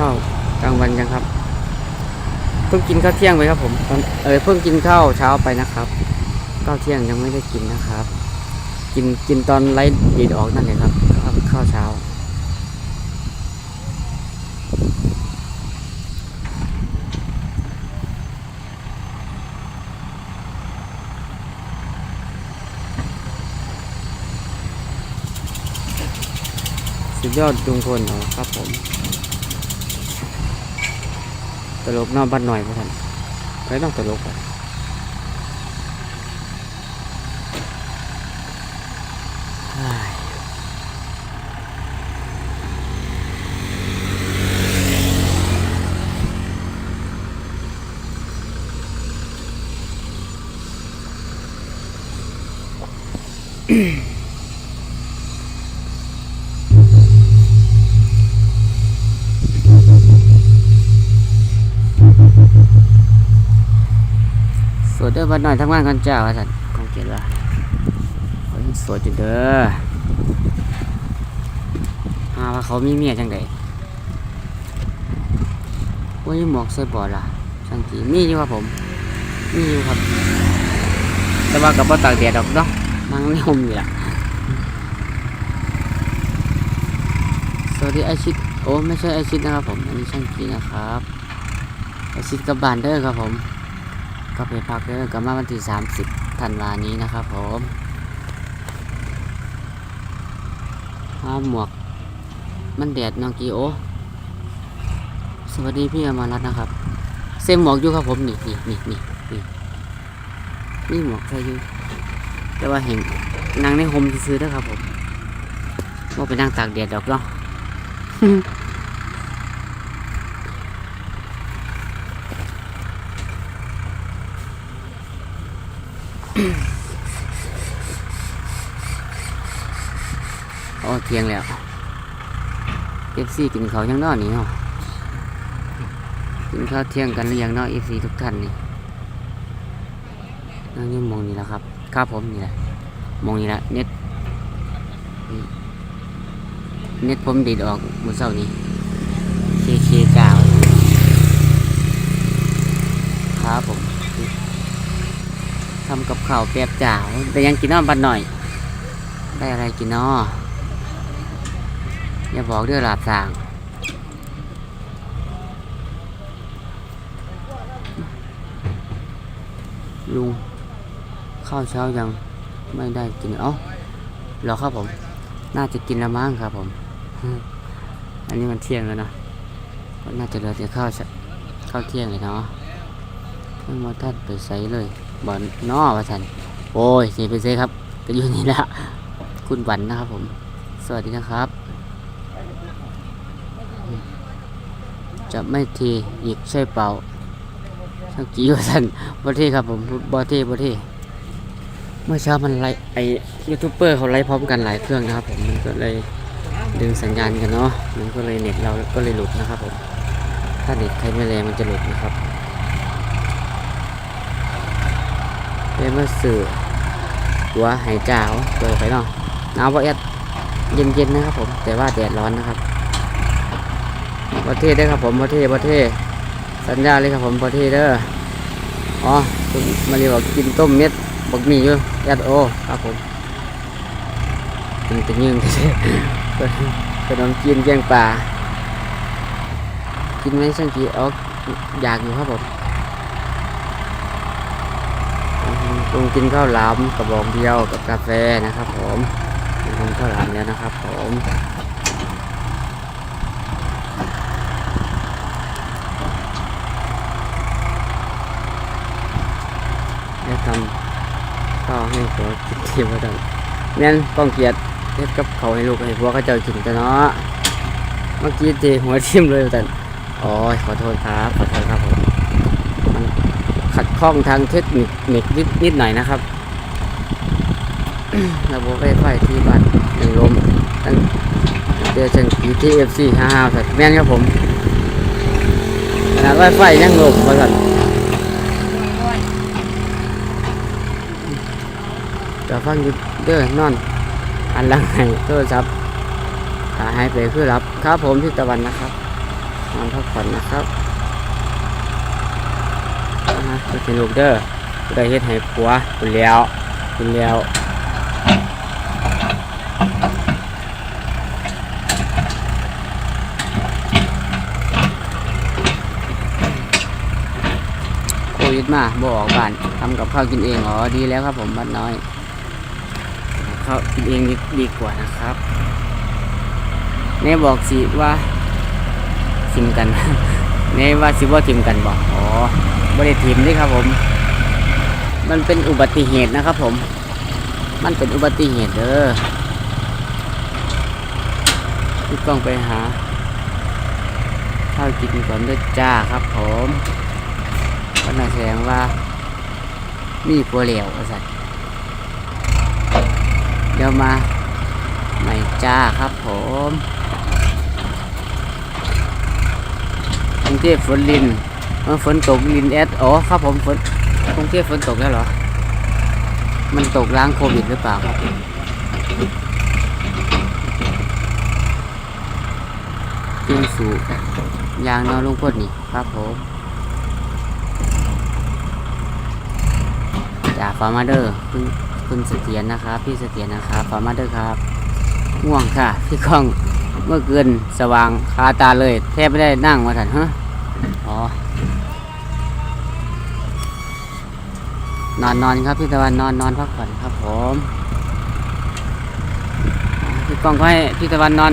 ข้าวกลางวันยังครับ เพิ่งกินข้าวเที่ยงไปครับผมตอนเออเพิ่งกินข้าวเช้าไปนะครับข้าวเที่ยงยังไม่ได้กินนะครับ กินกินตอนไลฟ์ดีดออกนั่นเลยครับข้าวข้าวเช้า สุดยอดจุงพลเหรอครับผม ตลกนอกบ้านหน่อยพ่ท่านไม่ต้องตลกอะเฮ้ เด้อบ้าหน่อยทำงานกันเจ้าพ่ท่านคงเกียรติว่าคนสวดจุดเด้อหาว่าเขามีเมียจังไดว่ามีหมวกใส่บอดล่ะสังกีมีอยู่ครับผม มีอยู่ครับ แต่ว่ากับบ่ตากแดดดอกเนาะนั่งในห่มอยู่ละสวัสดีไอชิดโอ้ไม่ใช่ไอชิดนะครับผม อันนี้ช่างกีนะครับไอชิดกับบานเด้อครับผม ก็ไปพักเดอร์กลับมาวันที่ 30ธันวานี้นะครับผมห้าหมวก มันแดดน้องกีโอ สวัสดีพี่อมารัตน์นะครับเซมหมวกอยู่ครับผมนี่นี่นี่นี่นี่นี่หมวกใส่อยู่แต่ว่าเห็นนางในโฮมซื้อๆเด้ครับผมว่าไปนั่งตากแดดดอกเนาะ โอ้เที่ยงแล้วเอฟซีกินเขาวยังนอนนี่เนาะกินข้าวเที่ยงกันหรือยังเนาะเอฟซีทุกท่านนี่นั่งยืมมองนี่แหละครับครับผมนี่แหละมองนี่แหละเน็ตเน็ตผมดีดออกมือเช้านี้เคเคกาวครับผม ทำกับข้าวแปบจ่าแต่ยังกินน้ำบันหน่อย ได้อะไรกินนาะอย่าบอกเด้อหลาบสางลุงข้าวเช้ายังไม่ได้กินเอ้าหรอครับผม น่าจะกินละมั้งครับผม อันนี้มันเที่ยงแล้วนะก็น่าจะเหลือแต่ข้าวเช้าข้าวเที่ยงเลยเนาะเพิ่งมาทัดไปใส่เลย บอนนอว่าสันโอ้ยนี่ไปใส่ครับ ก็อยู่นี่ละคุณวันนะครับผม สวัสดีนะครับ จะไม่ทีอีกใช่เปล่าช่างกี่ว่าสันบอเทครับผมบอเทบอเทเมื่อเช้ามันไลไอยูทูบเบอร์เขาไลฟ์พร้อมกันหลายเครื่องนะครับผมมันก็เลยดึงสัญญาณกันเนาะมันก็เลยเน็ตเราก็เลยหลุดนะครับผมถ้าเน็ตใครไม่แรงมันจะหลุดนะครับเป็น มาสื่อตัวหายจ่าวเปิดไปเนาะหนาวบ่เอ็ดเย็นๆนะครับผม แต่ว่าแดดร้อนนะครับประเทศได้ครับผมประเทศประเทศสัญญาเลยครับผมประเทศเด้ออ๋อคุณมาเรียกว่ากินต้มเม็ดบักหมี่อยู่แอดโอครับผมกินเป็นยืงขนมจีนแกงป่ากินไหมช่างกีอ๋ออยากอยู่ครับผม ลุงกินข้าวหลามกระบอกเดียวกับกาแฟนะครับ ผมกินข้าวหลามแล้วนะครับ ผมได้ทำข้าวให้ผัวกินเทียมกันแม่นป้องเกียรติเฮ็ดกับเขาให้ลูกให้ผัวเขาเจ้ากินกันเนาะเมื่อกี้ทีหัวทิ่มเลยแต่โอ้ยขอโทษครับขอโทษครับผม ขัดข้องทางเทคนิคนิดนิดนิดหน่อยนะครับระบบไฟไฟที่บ้านยังลมตั้งเดือนจังกีที่เอฟซีห้าห้าสัตว์แม่นครับผมขนาดไฟไฟยังลมมาสัตว์จะฟังยู่เด้อนอน อันหลังให้โทรศัพท์หาให้ไปคือรับครับผมที่ตะวันนะครับนอนพักผ่อนนะครับ เป็นลูกเด้อได้เฮ็ดให้ผัวคุณแล้วคุณแล้วโควิดมาบ่ออกบ้านทำกับข้าวกินเองอ๋อดีแล้วครับผมบ้านน้อยข้าวกินเองดีดีกว่านะครับเน่บอกสิว่าทิมกัน น่ว่าสิว่าทิมกันบอกอ๋อบ่ได้ทิมนี่ครับผม มันเป็นอุบัติเหตุนะครับผม มันเป็นอุบัติเหตุเด้อพี่ก้องไปหาข้าวกินก่อนด้อจ้าครับผมก็น่าแสดงว่า มีผัวเหลวสัตว์เดี๋ยวมาใหม่จ้าครับผม รุงเทพฝนลินฝนตกลินแอดอ๋อครับผมฝนกรุงเทพฝนตกแล้วเหรอ มันตกล้างโควิดหรือเปล่าครับยิงสูยางนอนลุงพดนี่ครับผมจากฟาร์มาเดอร์คุณคุณเสถียรนะครับพี่เสถียรนะครับฟาร์มาเดอร์ครับง่วงค่ะ พี่ก้องเมื่อคืนสว่างคาตาเลย แทบไม่ได้นั่งมาถันฮะ นอนนอนครับพี่ตะวันนอนนอนพักผ่อนครับผม พี่กองก็ให้พี่ตะวันนอน